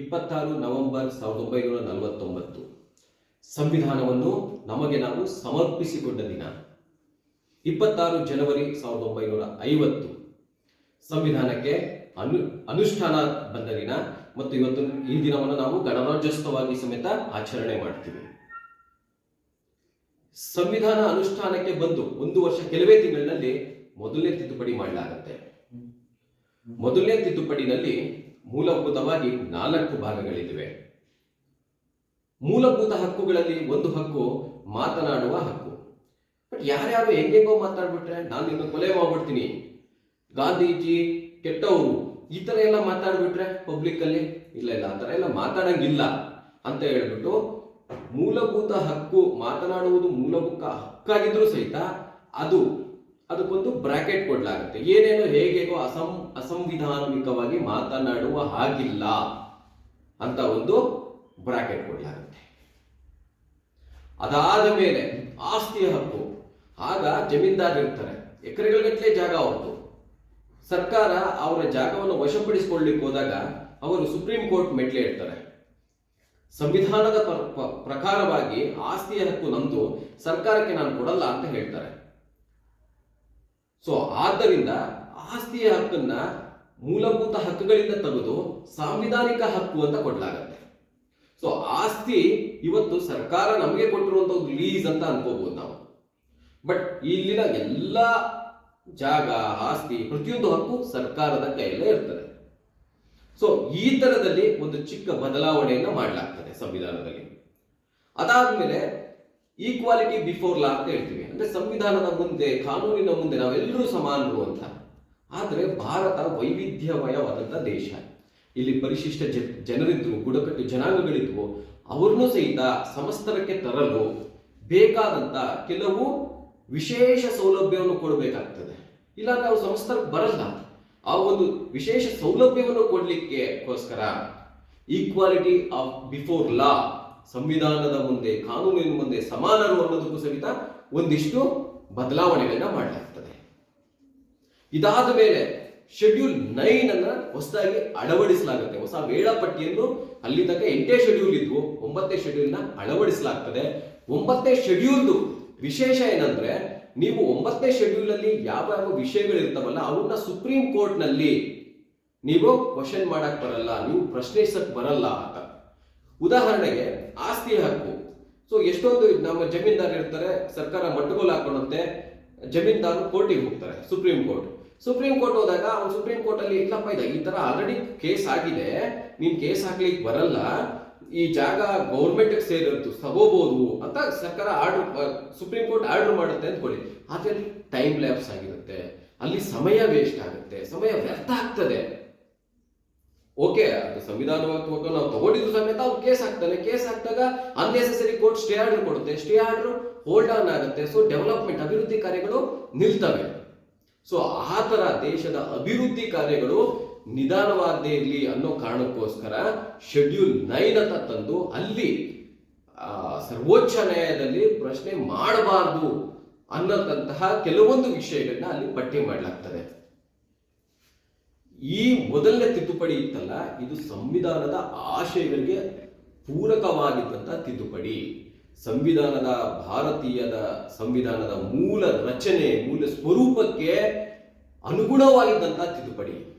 ಇಪ್ಪತ್ತಾರು ನವೆಂಬರ್ ಸಾವಿರದ ಒಂಬೈನೂರ ನಲವತ್ತೊಂಬತ್ತು. ಸಂವಿಧಾನವನ್ನು ನಮಗೆ ನಾವು ಸಮರ್ಪಿಸಿಕೊಂಡ ದಿನ. ಇಪ್ಪತ್ತಾರು ಜನವರಿ ಸಾವಿರದ ಒಂಬೈನೂರ ಐವತ್ತು. ಸಂವಿಧಾನಕ್ಕೆ ಅನು ಅನುಷ್ಠಾನ ಬಂದ ದಿನ ಮತ್ತು ಇವತ್ತು ಈ ದಿನವನ್ನು ನಾವು ಗಣರಾಜ್ಯೋತ್ಸವವಾಗಿ ಸಮೇತ ಆಚರಣೆ ಮಾಡ್ತೀವಿ. ಸಂವಿಧಾನ ಅನುಷ್ಠಾನಕ್ಕೆ ಬಂದು ಒಂದು ವರ್ಷ ಕೆಲವೇ ತಿಂಗಳಲ್ಲಿ ಮೊದಲನೇ ತಿದ್ದುಪಡಿ ಮಾಡಲಾಗುತ್ತೆ. ಮೊದಲನೇ ತಿದ್ದುಪಡಿನಲ್ಲಿ ಮೂಲಭೂತವಾಗಿ ನಾಲ್ಕು ಭಾಗಗಳಿವೆ ಮೂಲಭೂತ ಹಕ್ಕುಗಳಲ್ಲಿ ಒಂದು ಹಕ್ಕು ಮಾತನಾಡುವ ಹಕ್ಕು. ಬಟ್ ಯಾರ್ಯಾರು ಹೆಂಗೆಂಗೋ ಮಾತಾಡ್ಬಿಟ್ರೆ ನಾನು ನಿನ್ನ ಕೊಲೆ ಮಾಡ್ಬಿಡ್ತೀನಿ. ಗಾಂಧೀಜಿ, ಕೆಟ್ಟವರು, ಈ ತರ ಎಲ್ಲ ಮಾತಾಡ್ಬಿಟ್ರೆ ಪಬ್ಲಿಕ್ ಅಲ್ಲಿ, ಇಲ್ಲ ಇಲ್ಲ, ಆ ತರ ಎಲ್ಲ ಮಾತಾಡಂಗಿಲ್ಲ ಅಂತ ಹೇಳ್ಬಿಟ್ಟು ಮೂಲಭೂತ ಹಕ್ಕು ಮಾತನಾಡುವುದು ಮೂಲಭೂತ ಹಕ್ಕಾಗಿದ್ರೂ ಸಹಿತ ಅದು, ಅದಕ್ಕೊಂದು ಬ್ರಾಕೆಟ್ ಕೊಡ್ಲಾಗುತ್ತೆ. ಏನೇನು ಹೇಗೇಗೋ ಅಸಂ ಅಸಂವಿಧಾನಿಕವಾಗಿ ಮಾತನಾಡುವ ಹಾಗಿಲ್ಲ ಅಂತ ಒಂದು ಬ್ರಾಕೆಟ್ ಕೊಡಲಾಗುತ್ತೆ. ಅದಾದ ಮೇಲೆ ಆಸ್ತಿಯ ಹಕ್ಕು, ಆಗ ಜಮೀನ್ದಾರ್ ಇರ್ತಾರೆ. ಎಕರೆಗಟ್ಟಲೆ ಜಾಗ ಅವರದು ಸರ್ಕಾರ ಅವರ ಜಾಗವನ್ನು ವಶಪಡಿಸಿಕೊಳ್ಳಿಕ್ಕೆ ಹೋದಾಗ ಅವರು ಸುಪ್ರೀಂ ಕೋರ್ಟ್ ಮೆಟ್ಲೆ ಇರ್ತಾರೆ ಸಂವಿಧಾನದ ಪ್ರ- ಪ್ರ- ಪ್ರಕಾರವಾಗಿ ಆಸ್ತಿಯ ಹಕ್ಕು ನಮ್ದು, ಸರ್ಕಾರಕ್ಕೆ ನಾನು ಕೊಡಲ್ಲ ಅಂತ ಹೇಳ್ತಾರೆ. ಸೊ, ಆದ್ದರಿಂದ ಆಸ್ತಿಯ ಹಕ್ಕನ್ನ ಮೂಲಭೂತ ಹಕ್ಕುಗಳಿಂದ ತೆಗೆದು ಸಾಂವಿಧಾನಿಕ ಹಕ್ಕು ಅಂತ ಕೊಡಲಾಗತ್ತೆ. ಸೊ ಆಸ್ತಿ ಇವತ್ತು ಸರ್ಕಾರ ನಮಗೆ ಕೊಟ್ಟಿರುವಂತ ಒಂದು ಲೀಸ್ ಅಂತ ಅನ್ಕೋಬಹುದು ನಾವು. ಬಟ್ ಇಲ್ಲಿನ ಎಲ್ಲ ಜಾಗ, ಆಸ್ತಿ ಪ್ರತಿಯೊಂದು ಹಕ್ಕು ಸರ್ಕಾರದ ಕೈಯಲ್ಲೇ ಇರ್ತದೆ. ಸೊ ಈ ತರದಲ್ಲಿ ಒಂದು ಚಿಕ್ಕ ಬದಲಾವಣೆಯನ್ನು ಮಾಡಲಾಗ್ತದೆ ಸಂವಿಧಾನದಲ್ಲಿ. ಅದಾದ್ಮೇಲೆ ಈಕ್ವಾಲಿಟಿ ಬಿಫೋರ್ ಲಾ ಅಂತ ಹೇಳ್ತೀವಿ. ಅಂದ್ರೆ ಸಂವಿಧಾನದ ಮುಂದೆ, ಕಾನೂನಿನ ಮುಂದೆ ನಾವೆಲ್ಲರೂ ಸಮಾನರು ಅಂತ. ಆದ್ರೆ ಭಾರತ ವೈವಿಧ್ಯಮಯವಾದಂಥ ದೇಶ ಇಲ್ಲಿ ಪರಿಶಿಷ್ಟ ಜ- ಜನರಿದ್ರು ಬುಡಕಟ್ಟು ಜನಾಂಗಗಳಿದ್ವು ಅವ್ರನ್ನೂ ಸಹಿತ ಸಮಸ್ತರಕ್ಕೆ ತರಲು ಬೇಕಾದಂಥ ಕೆಲವು ವಿಶೇಷ ಸೌಲಭ್ಯವನ್ನು ಕೊಡಬೇಕಾಗ್ತದೆ. ಇಲ್ಲ ನಾವು ಸಮಸ್ತರಕ್ಕೆ ಬರಲ್ಲ. ಆ ಒಂದು ವಿಶೇಷ ಸೌಲಭ್ಯವನ್ನು ಕೊಡಲಿಕ್ಕೆ ಗೋಸ್ಕರ ಈಕ್ವಾಲಿಟಿ ಆಫ್ ಬಿಫೋರ್ ಲಾ ಸಂವಿಧಾನದ ಮುಂದೆ, ಕಾನೂನಿನ ಮುಂದೆ ಸಮಾನರು ಅನ್ನೋದಕ್ಕೂ ಸಹಿತ ಒಂದಿಷ್ಟು ಬದಲಾವಣೆಗಳನ್ನ ಮಾಡಲಾಗ್ತದೆ. ಇದಾದ ಮೇಲೆ ಶೆಡ್ಯೂಲ್ ನೈನ್ ಅನ್ನ ಹೊಸದಾಗಿ ಅಳವಡಿಸಲಾಗುತ್ತೆ. ಹೊಸ ವೇಳಾಪಟ್ಟಿಯನ್ನು ಅಲ್ಲಿ ತನಕ ಎಂಟೇ ಶೆಡ್ಯೂಲ್ ಇದ್ವು. ಒಂಬತ್ತನೇ ಶೆಡ್ಯೂಲ್ನ ಅಳವಡಿಸಲಾಗ್ತದೆ. ಒಂಬತ್ತನೇ ಶೆಡ್ಯೂಲ್ದು ವಿಶೇಷ ಏನಂದ್ರೆ, ನೀವು ಒಂಬತ್ತನೇ ಶೆಡ್ಯೂಲ್ ಅಲ್ಲಿ ಯಾವ ಯಾವ ವಿಷಯಗಳು ಇರ್ತಾವಲ್ಲ ಅವನ್ನ ಸುಪ್ರೀಂ ಕೋರ್ಟ್ನಲ್ಲಿ ನೀವು ಕ್ವಶನ್ ಮಾಡಕ್ ಬರಲ್ಲ, ನೀವು ಪ್ರಶ್ನಿಸಕ್ ಬರಲ್ಲ ಅಂತ. ಉದಾಹರಣೆಗೆ ಆಸ್ತಿ ಹಕ್ಕು. ಸೊ ಎಷ್ಟೊಂದು ನಮ್ಮ ಜಮೀನ್ದಾರ್ ಇರ್ತಾರೆ, ಸರ್ಕಾರ ಮಟ್ಟಗೋಲ್ ಹಾಕೊಂಡಂತೆ ಜಮೀನ್ದಾರು ಕೋರ್ಟಿಗೆ ಹೋಗ್ತಾರೆ ಸುಪ್ರೀಂ ಕೋರ್ಟ್ ಸುಪ್ರೀಂ ಕೋರ್ಟ್ ಹೋದಾಗ ಅವ್ನು ಸುಪ್ರೀಂ ಕೋರ್ಟ್ ಅಲ್ಲಿ, ಇಲ್ಲಪ್ಪ, ಇದೆ ಈ ತರ ಆಲ್ರೆಡಿ ಕೇಸ್ ಆಗಿದೆ. ನೀನ್ ಕೇಸ್ ಹಾಕ್ಲಿಕ್ಕೆ ಬರಲ್ಲ. ಈ ಜಾಗ ಗೌರ್ಮೆಂಟ್ ಸೇರಿರ್ತು ತಗೋಬಹುದು ಅಂತ ಸರ್ಕಾರ ಆರ್ಡರ್ ಸುಪ್ರೀಂ ಕೋರ್ಟ್ ಆರ್ಡರ್ ಮಾಡುತ್ತೆ ಅಂದ್ಕೊಳ್ಳಿ ಆದ್ರೆ ಟೈಮ್ ಲ್ಯಾಪ್ಸ್ ಆಗಿರುತ್ತೆ. ಅಲ್ಲಿ ಸಮಯ ವೇಸ್ಟ್ ಆಗುತ್ತೆ. ಸಮಯ ವ್ಯರ್ಥ ಆಗ್ತದೆ. ಓಕೆ ಅದು ಸಂವಿಧಾನಾತ್ಮಕ ನಾವು ತಗೊಂಡಿದ್ರು ಸಮೇತ ಅವ್ರು ಕೇಸ್ ಹಾಕ್ತಾನೆ. ಕೇಸ್ ಹಾಕಿದಾಗ ಅನ್ನೆಸೆಸರಿ ಕೋರ್ಟ್ ಸ್ಟೇ ಆರ್ಡರ್ ಕೊಡುತ್ತೆ. ಸ್ಟೇ ಆರ್ಡರ್ ಹೋಲ್ಡ್ ಆನ್ ಆಗುತ್ತೆ. ಸೊ ಡೆವಲಪ್ಮೆಂಟ್ ಅಭಿವೃದ್ಧಿ ಕಾರ್ಯಗಳು ನಿಲ್ತವೆ. ಸೊ ಆ ತರ ದೇಶದ ಅಭಿವೃದ್ಧಿ ಕಾರ್ಯಗಳು ನಿಧಾನವಾಗದೇ ಇರಲಿ ಅನ್ನೋ ಕಾರಣಕ್ಕೋಸ್ಕರ ಶೆಡ್ಯೂಲ್ ನೈನ್ ಅಂತ ತಂದು ಅಲ್ಲಿ ಸರ್ವೋಚ್ಚ ನ್ಯಾಯಾಲಯದಲ್ಲಿ ಪ್ರಶ್ನೆ ಮಾಡಬಾರದು ಅನ್ನತಂತಹ ಕೆಲವೊಂದು ವಿಷಯಗಳನ್ನ ಅಲ್ಲಿ ಪಟ್ಟಿ ಮಾಡಲಾಗ್ತದೆ. ಈ ಮೊದಲನೇ ತಿದ್ದುಪಡಿ ಇತ್ತಲ್ಲ, ಇದು ಸಂವಿಧಾನದ ಆಶಯಗಳಿಗೆ ಪೂರಕವಾಗಿದ್ದಂತ ತಿದ್ದುಪಡಿ. ಸಂವಿಧಾನದ ಭಾರತೀಯದ ಸಂವಿಧಾನದ ಮೂಲ ರಚನೆ ಮೂಲ ಸ್ವರೂಪಕ್ಕೆ ಅನುಗುಣವಾಗಿದ್ದಂಥ ತಿದ್ದುಪಡಿ.